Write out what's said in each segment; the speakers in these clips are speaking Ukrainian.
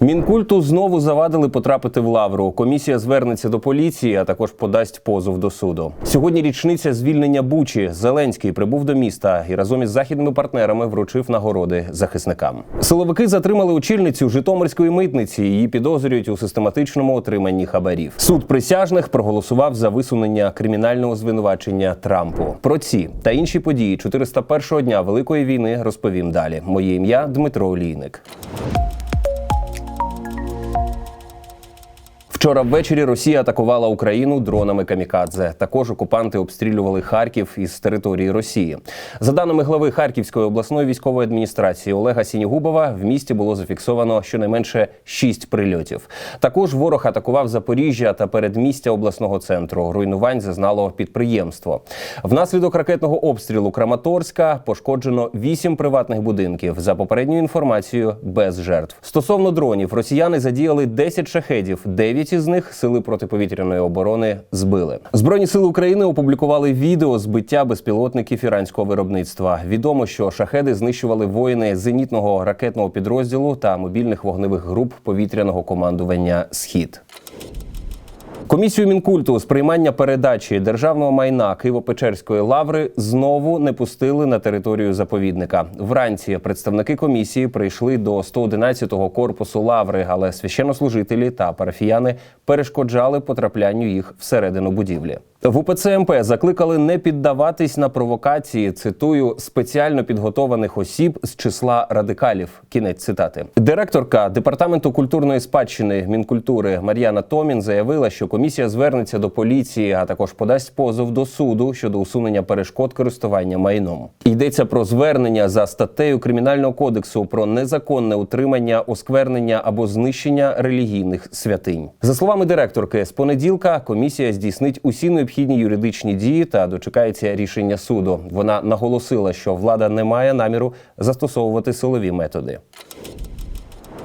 Мінкульту знову завадили потрапити в лавру. Комісія звернеться до поліції, а також подасть позов до суду. Сьогодні річниця звільнення Бучі. Зеленський прибув до міста і разом із західними партнерами вручив нагороди захисникам. Силовики затримали очільницю Житомирської митниці. Її підозрюють у систематичному отриманні хабарів. Суд присяжних проголосував за висунення кримінального звинувачення Трампу. Про ці та інші події 401-го дня Великої війни розповім далі. Моє ім'я Дмитро Олійник. Вчора ввечері Росія атакувала Україну дронами камікадзе. Також окупанти обстрілювали Харків із території Росії. За даними глави Харківської обласної військової адміністрації Олега Сінігубова, в місті було зафіксовано щонайменше шість прильотів. Також ворог атакував Запоріжжя та передмістя обласного центру. Руйнувань зазнало підприємство. Внаслідок ракетного обстрілу Краматорська пошкоджено вісім приватних будинків. За попередньою інформацією, без жертв. Стосовно дронів, росіяни задіяли 10 шахедів, 9 із них сили протиповітряної оборони збили. Збройні сили України опублікували відео збиття безпілотників іранського виробництва. Відомо, що шахеди знищували воїни зенітного ракетного підрозділу та мобільних вогневих груп повітряного командування Схід. Комісію мінкульту з приймання передачі державного майна Києво-Печерської лаври знову не пустили на територію заповідника. Вранці представники комісії прийшли до 111-го корпусу лаври, але священнослужителі та парафіяни перешкоджали потраплянню їх всередину будівлі. В УПЦ МП закликали не піддаватись на провокації. Цитую спеціально підготованих осіб з числа радикалів. Кінець цитати. Директорка департаменту культурної спадщини Мінкультури Мар'яна Томін заявила, що комісія звернеться до поліції, а також подасть позов до суду щодо усунення перешкод користування майном. Йдеться про звернення за статтею кримінального кодексу про незаконне утримання, осквернення або знищення релігійних святинь. За словами директорки, з понеділка комісія здійснить усі необхідні юридичні дії та дочекається рішення суду. Вона наголосила, що влада не має наміру застосовувати силові методи.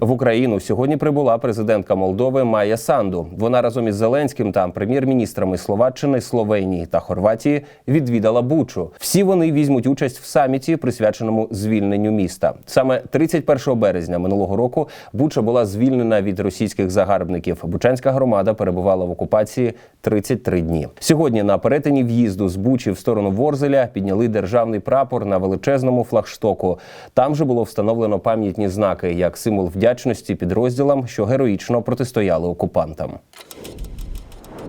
В Україну сьогодні прибула президентка Молдови Майя Санду. Вона разом із Зеленським та прем'єр-міністрами Словаччини, Словенії та Хорватії відвідала Бучу. Всі вони візьмуть участь в саміті, присвяченому звільненню міста. Саме 31 березня минулого року Буча була звільнена від російських загарбників. Бучанська громада перебувала в окупації 33 дні. Сьогодні на перетині в'їзду з Бучі в сторону Ворзеля підняли державний прапор на величезному флагштоку. Там же було встановлено пам'ятні знаки як символ вдячності підрозділам, що героїчно протистояли окупантам.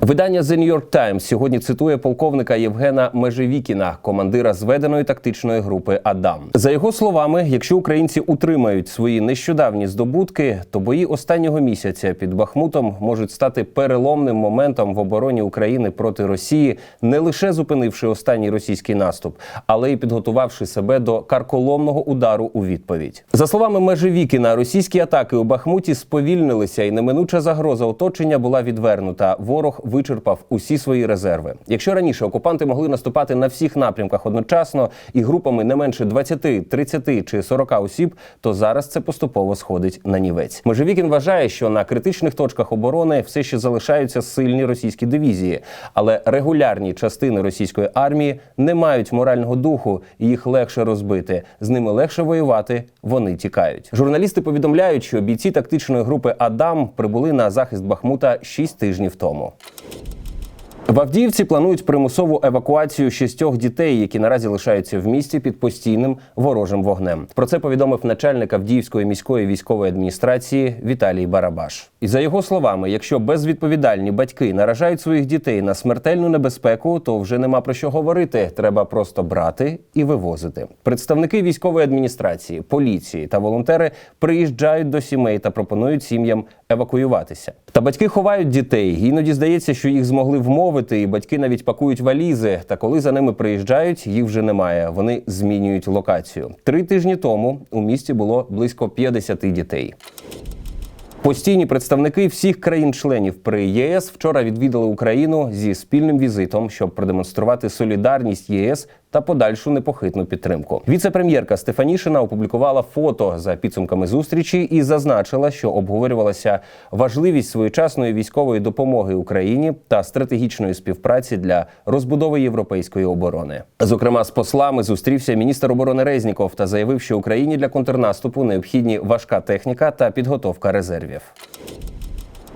Видання The New York Times сьогодні цитує полковника Євгена Межевікіна, командира зведеної тактичної групи Адам. За його словами, якщо українці утримають свої нещодавні здобутки, то бої останнього місяця під Бахмутом можуть стати переломним моментом в обороні України проти Росії, не лише зупинивши останній російський наступ, але й підготувавши себе до карколомного удару у відповідь. За словами Межевікіна, російські атаки у Бахмуті сповільнилися, і неминуча загроза оточення була відвернута. Ворог вичерпав усі свої резерви. Якщо раніше окупанти могли наступати на всіх напрямках одночасно і групами не менше 20, 30 чи 40 осіб, то зараз це поступово сходить на нівець. Межевікін вважає, що на критичних точках оборони все ще залишаються сильні російські дивізії, але регулярні частини російської армії не мають морального духу, і їх легше розбити. З ними легше воювати. Вони тікають. Журналісти повідомляють, що бійці тактичної групи Адам прибули на захист Бахмута 6 тижнів тому. В Авдіївці планують примусову евакуацію шістьох дітей, які наразі лишаються в місті під постійним ворожим вогнем. Про це повідомив начальник Авдіївської міської військової адміністрації Віталій Барабаш. І за його словами, якщо безвідповідальні батьки наражають своїх дітей на смертельну небезпеку, то вже нема про що говорити. Треба просто брати і вивозити. Представники військової адміністрації, поліції та волонтери приїжджають до сімей та пропонують сім'ям евакуюватися. Та батьки ховають дітей. Іноді здається, що їх змогли вмовити, і батьки навіть пакують валізи. Та коли за ними приїжджають, їх вже немає. Вони змінюють локацію. Три тижні тому у місті було близько 50 дітей. Постійні представники всіх країн-членів при ЄС вчора відвідали Україну зі спільним візитом, щоб продемонструвати солідарність ЄС та подальшу непохитну підтримку. Віце-прем'єрка Стефанішина опублікувала фото за підсумками зустрічі і зазначила, що обговорювалася важливість своєчасної військової допомоги Україні та стратегічної співпраці для розбудови європейської оборони. Зокрема, з послами зустрівся міністр оборони Резніков та заявив, що Україні для контрнаступу необхідні важка техніка та підготовка резервів.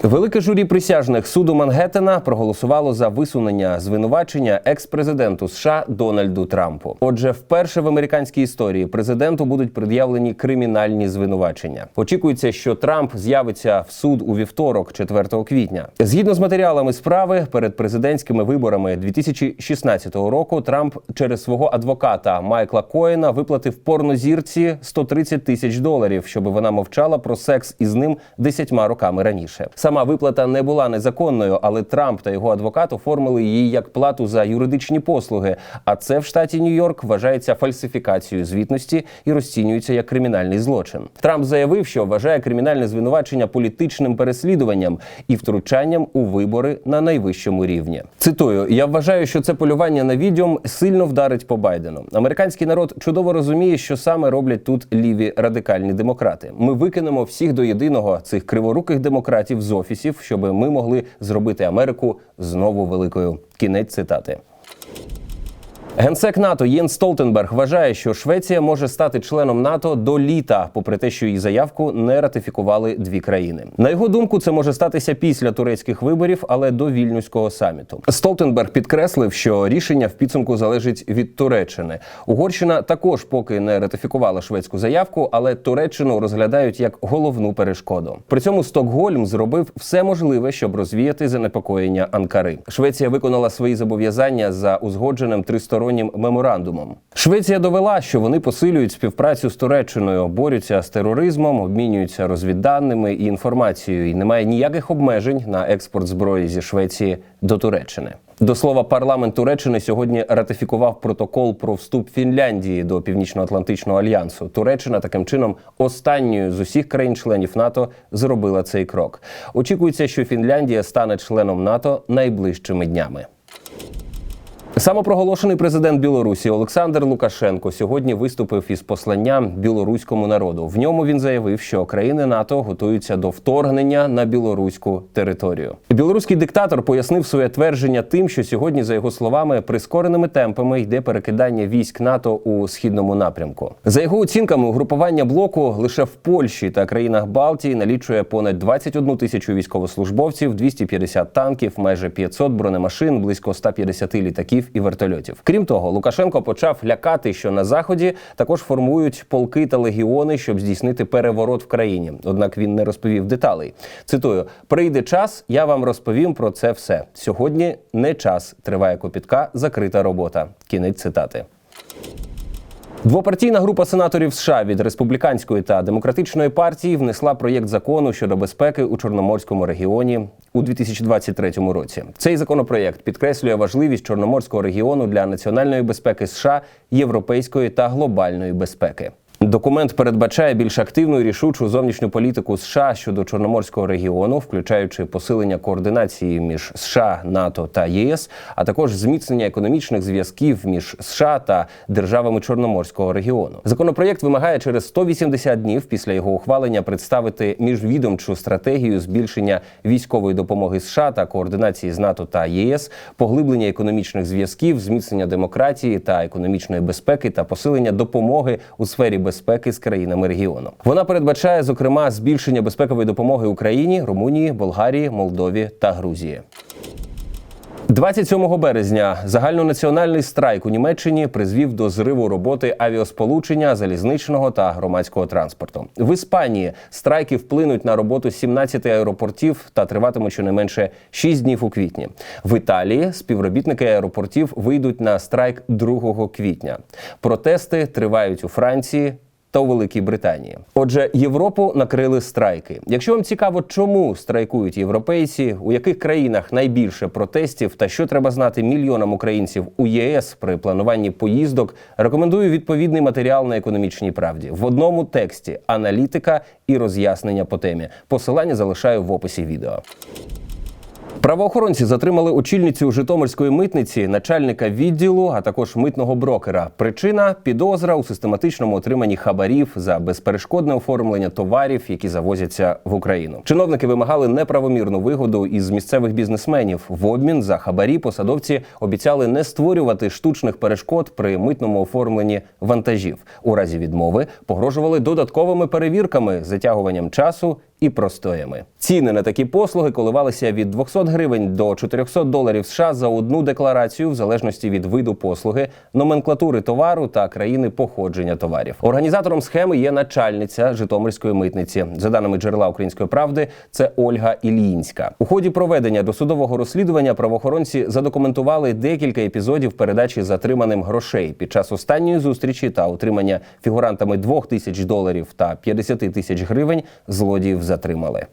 Велике журі присяжних суду Мангеттена проголосувало за висунення звинувачення екс-президенту США Дональду Трампу. Отже, вперше в американській історії президенту будуть пред'явлені кримінальні звинувачення. Очікується, що Трамп з'явиться в суд у вівторок, 4 квітня. Згідно з матеріалами справи, перед президентськими виборами 2016 року Трамп через свого адвоката Майкла Коена виплатив порнозірці 130 тисяч доларів, щоб вона мовчала про секс із ним десятьма роками раніше. Сама виплата не була незаконною, але Трамп та його адвокат оформили її як плату за юридичні послуги. А це в штаті Нью-Йорк вважається фальсифікацією звітності і розцінюється як кримінальний злочин. Трамп заявив, що вважає кримінальне звинувачення політичним переслідуванням і втручанням у вибори на найвищому рівні. Цитую: я вважаю, що це полювання на відьом сильно вдарить по Байдену. Американський народ чудово розуміє, що саме роблять тут ліві радикальні демократи. Ми викинемо всіх до єдиного цих криворуких демократів з офісів, щоб ми могли зробити Америку знову великою. Кінець цитати. Генсек НАТО Єн Столтенберг вважає, що Швеція може стати членом НАТО до літа, попри те, що її заявку не ратифікували дві країни. На його думку, це може статися після турецьких виборів, але до вільнюського саміту. Столтенберг підкреслив, що рішення в підсумку залежить від Туреччини. Угорщина також поки не ратифікувала шведську заявку, але Туреччину розглядають як головну перешкоду. При цьому Стокгольм зробив все можливе, щоб розвіяти занепокоєння Анкари. Швеція виконала свої зобов'язання за узгодженим тристороннім меморандумом. Швеція довела, що вони посилюють співпрацю з Туреччиною, борються з тероризмом, обмінюються розвідданими і інформацією. І немає ніяких обмежень на експорт зброї зі Швеції до Туреччини. До слова, парламент Туреччини сьогодні ратифікував протокол про вступ Фінляндії до Північно-Атлантичного альянсу. Туреччина таким чином останньою з усіх країн-членів НАТО зробила цей крок. Очікується, що Фінляндія стане членом НАТО найближчими днями. Самопроголошений президент Білорусі Олександр Лукашенко сьогодні виступив із посланням білоруському народу. В ньому він заявив, що країни НАТО готуються до вторгнення на білоруську територію. Білоруський диктатор пояснив своє твердження тим, що сьогодні, за його словами, прискореними темпами йде перекидання військ НАТО у східному напрямку. За його оцінками, угрупування блоку лише в Польщі та країнах Балтії налічує понад 21 тисячу військовослужбовців, 250 танків, майже 500 бронемашин, близько 150 літаків і вертольотів. Крім того, Лукашенко почав лякати, що на заході також формують полки та легіони, щоб здійснити переворот в країні. Однак він не розповів деталей. Цитую: прийде час, я вам розповім про це все. Сьогодні не час. Триває копітка, закрита робота. Кінець цитати. Двопартійна група сенаторів США від республіканської та демократичної партії внесла проєкт закону щодо безпеки у чорноморському регіоні у 2023 році. Цей законопроєкт підкреслює важливість чорноморського регіону для національної безпеки США, європейської та глобальної безпеки. Документ передбачає більш активну і рішучу зовнішню політику США щодо чорноморського регіону, включаючи посилення координації між США, НАТО та ЄС, а також зміцнення економічних зв'язків між США та державами Чорноморського регіону. Законопроєкт вимагає через 180 днів після його ухвалення представити міжвідомчу стратегію збільшення військової допомоги США та координації з НАТО та ЄС, поглиблення економічних зв'язків, зміцнення демократії та економічної безпеки та посилення допомоги у сфері безпеки безпеки з країнами регіону. Вона передбачає зокрема збільшення безпекової допомоги Україні, Румунії, Болгарії, Молдові та Грузії. 27 березня загальнонаціональний страйк у Німеччині призвів до зриву роботи авіасполучення, залізничного та громадського транспорту. В Іспанії страйки вплинуть на роботу 17 аеропортів та триватимуть щонайменше 6 днів у квітні. В Італії співробітники аеропортів вийдуть на страйк 2 квітня. Протести тривають у Франції та у Великій Британії. Отже, Європу накрили страйки. Якщо вам цікаво, чому страйкують європейці, у яких країнах найбільше протестів та що треба знати мільйонам українців у ЄС при плануванні поїздок, рекомендую відповідний матеріал на економічній правді в одному тексті аналітика і роз'яснення по темі. Посилання залишаю в описі відео. Правоохоронці затримали очільницю Житомирської митниці, начальника відділу, а також митного брокера. Причина підозра у систематичному отриманні хабарів за безперешкодне оформлення товарів, які завозяться в Україну. Чиновники вимагали неправомірну вигоду із місцевих бізнесменів. В обмін за хабарі посадовці обіцяли не створювати штучних перешкод при митному оформленні вантажів. У разі відмови погрожували додатковими перевірками, затягуванням часу і простоями. Ціни на такі послуги коливалися від 200 гривень до 400 доларів США за одну декларацію, в залежності від виду послуги, номенклатури товару та країни походження товарів. Організатором схеми є начальниця Житомирської митниці. За даними джерела Української правди, це Ольга Ільїнська. У ході проведення досудового розслідування правоохоронці задокументували декілька епізодів передачі затриманим грошей під час останньої зустрічі та отримання фігурантами 2 тисяч доларів та 50 тисяч гривень. Злодіїв затримали.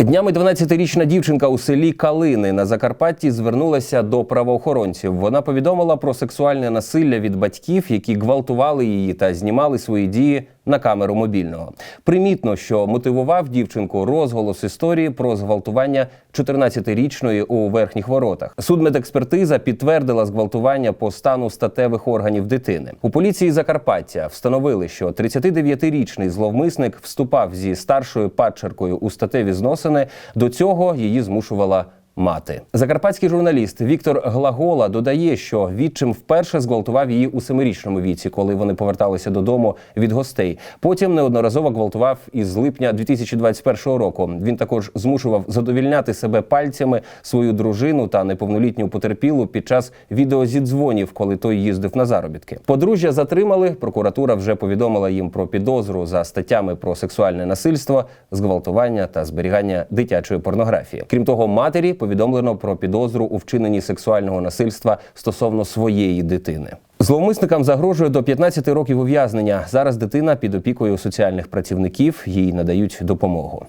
Днями 12-річна дівчинка у селі Калини на Закарпатті звернулася до правоохоронців. Вона повідомила про сексуальне насилля від батьків, які гвалтували її та знімали свої дії на камеру мобільного. Примітно, що мотивував дівчинку розголос історії про зґвалтування 14-річної у верхніх воротах. Судмедекспертиза підтвердила зґвалтування по стану статевих органів дитини. У поліції Закарпаття встановили, що 39-річний зловмисник вступав зі старшою падчеркою у статеві зносини. До цього її змушувала мати. Закарпатський журналіст Віктор Глагола додає, що відчим вперше зґвалтував її у семирічному віці, коли вони поверталися додому від гостей. Потім неодноразово гвалтував із липня 2021 року. Він також змушував задовільняти себе пальцями свою дружину та неповнолітню потерпілу під час відеозідзвонів, коли той їздив на заробітки. Подружжя затримали. Прокуратура вже повідомила їм про підозру за статтями про сексуальне насильство, зґвалтування та зберігання дитячої порнографії. Крім того, матері повідомлено про підозру у вчиненні сексуального насильства стосовно своєї дитини. Зловмисникам загрожує до 15 років ув'язнення. Зараз дитина під опікою соціальних працівників їй надають допомогу.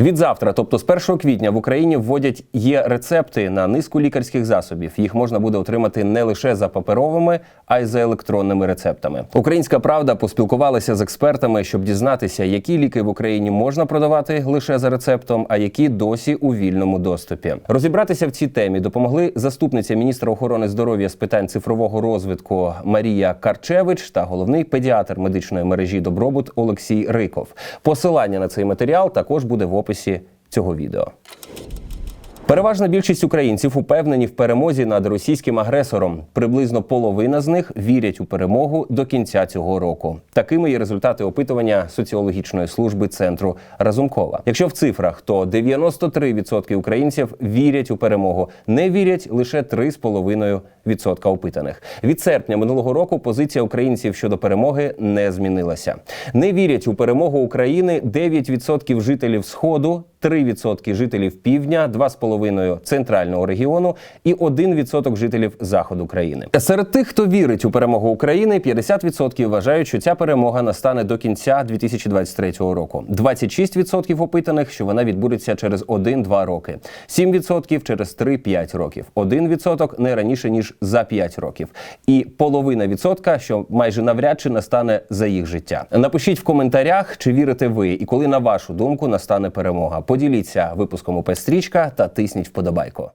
Від завтра, тобто з 1 квітня, в Україні вводять є рецепти на низку лікарських засобів. Їх можна буде отримати не лише за паперовими, а й за електронними рецептами. Українська правда поспілкувалася з експертами, щоб дізнатися, які ліки в Україні можна продавати лише за рецептом, а які досі у вільному доступі. Розібратися в цій темі допомогли заступниця міністра охорони здоров'я з питань цифрового розвитку Марія Карчевич та головний педіатр медичної мережі Добробут Олексій Риков. Посилання на цей матеріал також буде в описі цього відео. Переважна більшість українців упевнені в перемозі над російським агресором. Приблизно половина з них вірять у перемогу до кінця цього року. Такими є результати опитування соціологічної служби центру Разумкова. Якщо в цифрах, то 93% українців вірять у перемогу, не вірять лише 3,5% опитаних. Від серпня минулого року позиція українців щодо перемоги не змінилася. Не вірять у перемогу України 9% жителів сходу. 3% жителів півдня, 2,5% центрального регіону і 1% жителів заходу країни. Серед тих, хто вірить у перемогу України, 50% вважають, що ця перемога настане до кінця 2023 року. 26% опитаних, що вона відбудеться через 1-2 роки, 7% через 3-5 років, 1% не раніше ніж за 5 років, і половина відсотка, що майже навряд чи настане за їх життя. Напишіть в коментарях, чи вірите ви, і коли на вашу думку настане перемога. Поділіться випуском у пестрічка та тисніть вподобайку.